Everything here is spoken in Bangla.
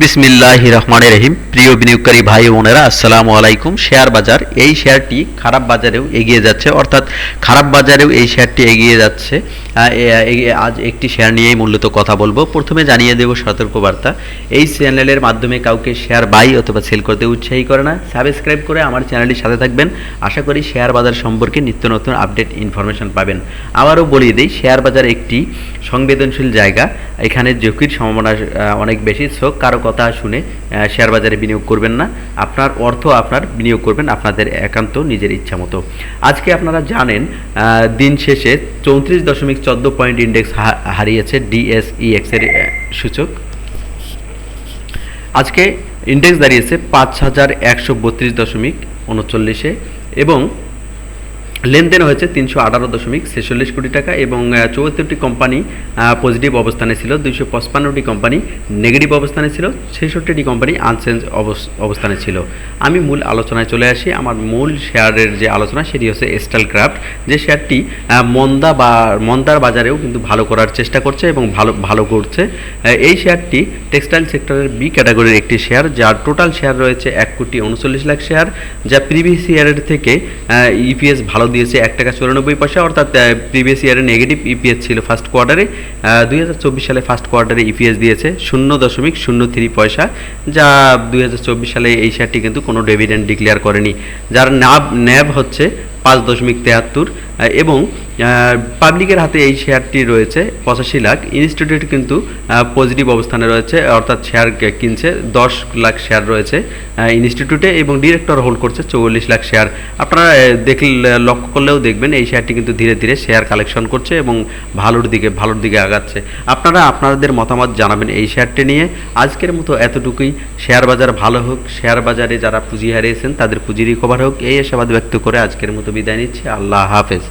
বিসমিল্লাহ রহমান রহিম। প্রিয় বিনিয়োগকারী ভাই বোনেরা, আসসালামু আলাইকুম। শেয়ার বাজার, এই শেয়ারটি খারাপ বাজারেও এগিয়ে যাচ্ছে, অর্থাৎ খারাপ বাজারেও এই শেয়ারটি এগিয়ে যাচ্ছে। আজ একটি শেয়ার নিয়েই মূলত কথা বলব। প্রথমে জানিয়ে দেব সতর্কবার্তা। এই চ্যানেলের মাধ্যমে কাউকে শেয়ার বাই অথবা সেল করতে উৎসাহী করে না। সাবস্ক্রাইব করে আমার চ্যানেলটির সাথে থাকবেন। আশা করি শেয়ার বাজার সম্পর্কে নিত্য নতুন আপডেট, ইনফরমেশন পাবেন। আবারও বলিয়ে দিই, শেয়ার বাজার একটি সংবেদনশীল জায়গা। এখানে ঝুঁকির সম্ভাবনা অনেক বেশি। সো কারও কথা শুনে শেয়ার বাজারে বিনিয়োগ করবেন না। আপনার অর্থ আপনার বিনিয়োগ করবেন, আপনাদের একান্ত নিজের ইচ্ছা মতো। আজকে আপনারা জানেন দিন শেষে চৌত্রিশ দশমিক চোদ্দ পয়েন্ট ইন্ডেক্স হারিয়েছে ডিএসইএক্স এর সূচক। আজকে ইন্ডেক্স দাঁড়িয়েছে পাঁচ হাজার একশো বত্রিশ দশমিক উনচল্লিশে এবং লেনদেন হয়েছে তিনশো আঠারো দশমিক ছেচল্লিশ কোটি টাকা এবং চৌহত্তরটি কোম্পানি পজিটিভ অবস্থানে ছিল, দুইশো পঁচপান্নটি কোম্পানি নেগেটিভ অবস্থানে ছিল, ছেষট্টিটি কোম্পানি আনচেঞ্জ অবস্থানে ছিল। আমি মূল আলোচনায় চলে আসি। আমার মূল শেয়ারের যে আলোচনা, সেটি হচ্ছে স্টাইল ক্রাফট যে শেয়ারটি মন্দা বা, মন্দার বাজারেও কিন্তু ভালো করার চেষ্টা করছে এবং ভালো ভালো করছে। এই শেয়ারটি টেক্সটাইল সেক্টরের বি ক্যাটাগরির একটি শেয়ার, যার টোটাল শেয়ার রয়েছে এক কোটি উনচল্লিশ লাখ শেয়ার যা প্রিভিয়াস ইয়ারের থেকে ইপিএস ভালো দিয়েছে এক টাকা চুরানব্বই পয়সা, অর্থাৎ প্রিভিয়াস ইয়ারে নেগেটিভ ইপিএস ছিল ফার্স্ট কোয়ার্টারে দুই হাজার চব্বিশ সালে ফার্স্ট কোয়ার্টারে ইপিএস দিয়েছে শূন্য দশমিক শূন্য থ্রি পয়সা, যা দুই হাজার চব্বিশ সালে এই শেয়ারটি কিন্তু কোনো ডেভিডেন্ড ডিক্লেয়ার করেনি। যার নাব ন্যাব হচ্ছে পাঁচ দশমিক তেহাত্তর এবং পাবলিকের হাতে এই শেয়ারটি রয়েছে, পঁচাশি লাখ। ইনস্টিটিউট কিন্তু পজিটিভ অবস্থানে রয়েছে, অর্থাৎ শেয়ার কিনছে, দশ লাখ শেয়ার রয়েছে। ইনস্টিটিউটে এবং ডিরেক্টর হোল্ড করছে চৌল্লিশ লাখ শেয়ার আপনারা দেখলে, লক্ষ্য করলেও দেখবেন, এই শেয়ারটি কিন্তু ধীরে ধীরে শেয়ার কালেকশন করছে এবং ভালোর দিকে ভালোর দিকে আগাচ্ছে। আপনারা আপনাদের মতামত জানাবেন এই শেয়ারটি নিয়ে। আজকের মতো এতটুকুই। শেয়ার বাজার ভালো হোক, শেয়ার বাজারে যারা পুঁজি হারিয়েছেন, তাদের পুঁজি রিকভার হোক, এই আশাবাদ ব্যক্ত করে আজকের মতো বিদায় নিচ্ছি। আল্লাহ হাফেজ।